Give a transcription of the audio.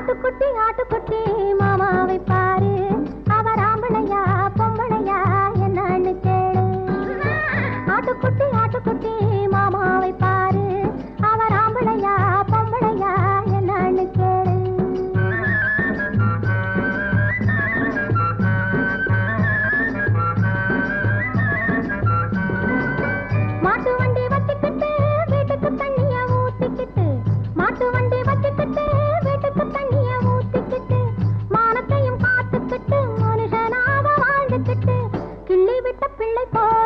ஆட்டுக்குட்டி ஆட்டுக்குட்டி மாமாவை பாரு. அவர் ஆம்பளையா பொம்பளையா என்னன்னு கேளு. ஆட்டுக்குட்டி ஆட்டுக்குட்டி மாமாவை பாரு. அவர் ஆம்பளையா பொம்பளையா என்னன்னு கேளு. மாட்டு पा